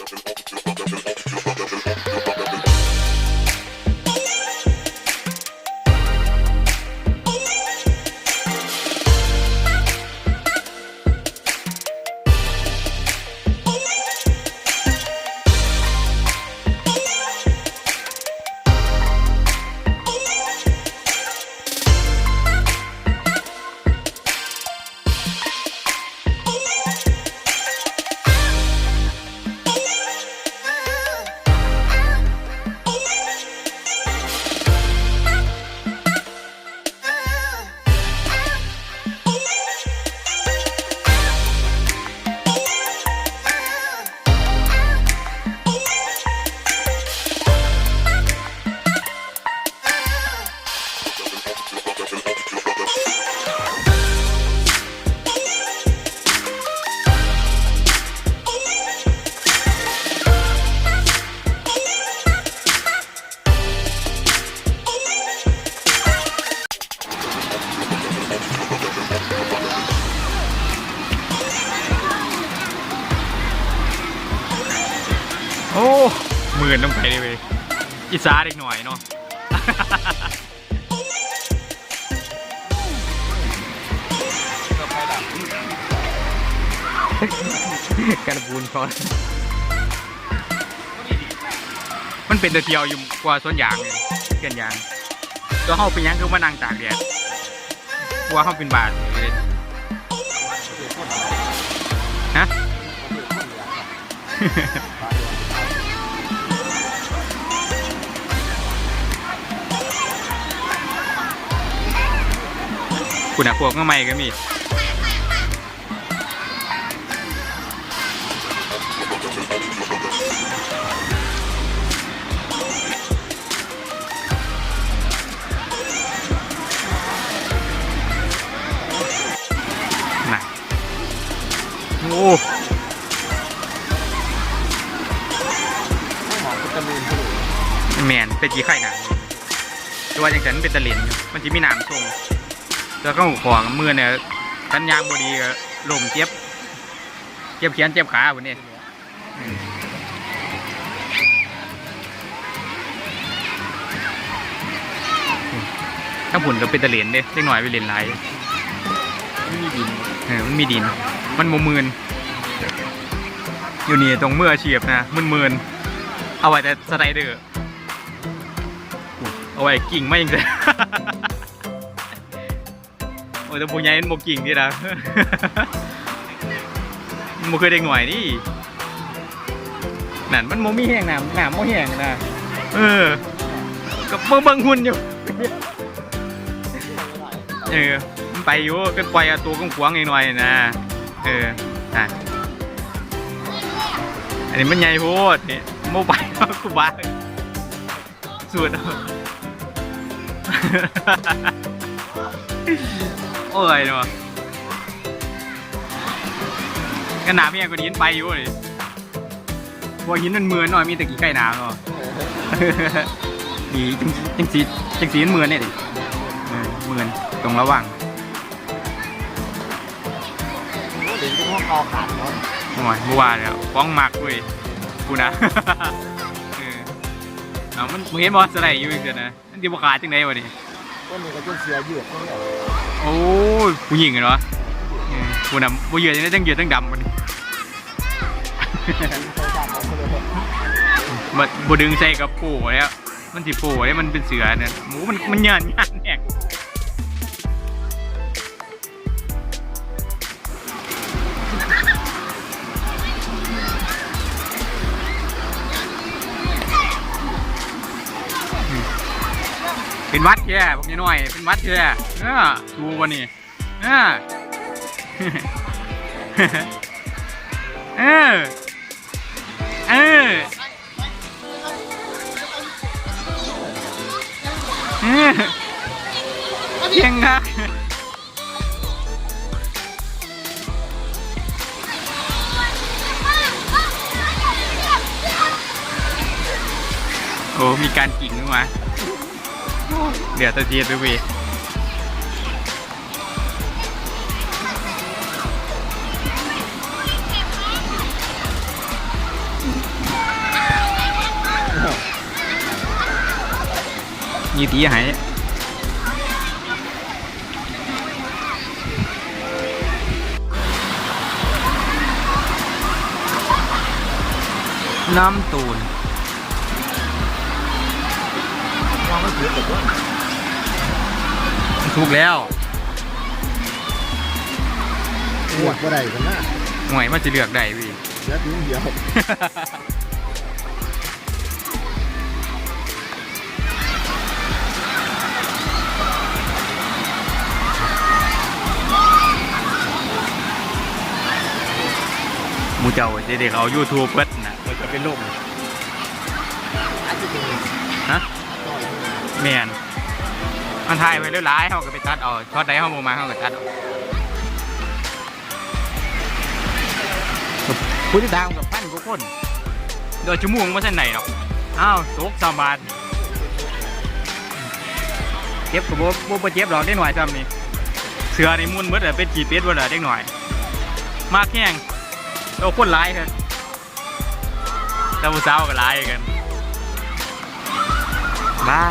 โอ้หมื่นต้องไปเลยเว้ยอีสานอีกหน่อยเนาะกันบูนก่อนมันเป็นแต่เที่ยวอยู่กว่าสวนยางเลยเกินยางตัวเฮาเป็นหยังคือมานั่งตากแดดกลัวเฮาเป็นบาดเลยฮะ คุณอะพวกข้างในก็มีน่ะโอ้หอมวิตามินที่แมนเป็นกี่ไข่หนังตัวอย่างฉันเป็นตะหลินมันจะมีน้ำทร งแล้วก็ของมือเนี่ยกันยางบดีก็ลมเจ็บ เจ็บแขนเจ็บขาวันนี้ถ้าผุนก็เป็นตะเหลินเด้เล็กหน่อยไปเหรียญไรไม่มีดินเออมันมีดิน มันโมมืนอยู่นี่ตรงเมื่ออาชีพนะมืนมืนเอาไว้แต่สไลเดอร์เอาไว้กิ่งไม่ยังเลยโอ้ยแต่ผู้ใหญ่มันบกกิ่งนี่นะมันเคยได้หน่วยนี่นั่นมันโมมีแห้งน้ำน้ำโมแห้งนะเออกับเบิ่งเบิ่งหุ่นอยู่เออมันไปอยู่ก็ปล่อยเอาตัวกงขวางหน่อยนะเอออะอันนี้มันใหญ่โพดนี่โมไปกูบ้าสุดเอา โอ้ยเนาะก็หนาเมียกว่านี้ไปอยู่เลยพวกหินมันเหมือนหน่อยมีแต่กี่ไก่หนาวเนาะดีจังจังสีจังสีมันเหมือนเนี่ยดิเออเหมือนตรงระหว่างดินที่พวกคอขาดเนาะโอ้ยเมื่อวานเนี่ยฟ้องมักเว้ยกูนะเออเอามันมึงเห็นบอสไลด์อยู่อีกเดือนนะมันดีบขาดจังไดวะดิ ต้นนี้ก็จะเสียเหยือกนี่แหละโอ้ยผู้หญิงเหรอผู้นำผู้เหยื่อจะได้ตั้งเหยื่อตั้งดำมันมันบดึงใส่กับปูแล้วมันสิปูแล้วมันเป็นเสือเนี่ยหมูมันมันหยานหยานแหก เป็นวัดแค่พวกนี้หน่อย เป็นวัดแค่เออดูวันนี้เออเออเออเออเพียงครับโอ้มีการกิ่งขึ้นมา เหลือแตะเจียี่ตีหายน้ำตูน วางไม่ถือแต่ว่าถูกแล้วปวดบ่ได้กันนะหน่วยมันจะเลือกได้พี่เสียทิ้งเดียวหมูเจ้าเด็กๆเอา YouTube เปิดนะมันจะเป็นลมอาจจะเป็นฮะต่อย แมนมันถ่ายไว้เรื่อยๆเขาก็ไปตัดเอาช็อตใดเขาโมมาเขาก็ตัดเอาผู้ที่ตามกับพันกว่าคนโดยชั่วโมงไม่ใช่ไหนหรอกอ้าวตกสามบาทเจ็บกับโบโบเจ็บหรอกได้หน่อยจำนี่เสือในมุนเมื่อเป็นกี่เป็ดเมื่อได้หน่อย มากแห้งเราคนร้ายกันแต่ผู้สาวก็ร้ายกันบ้า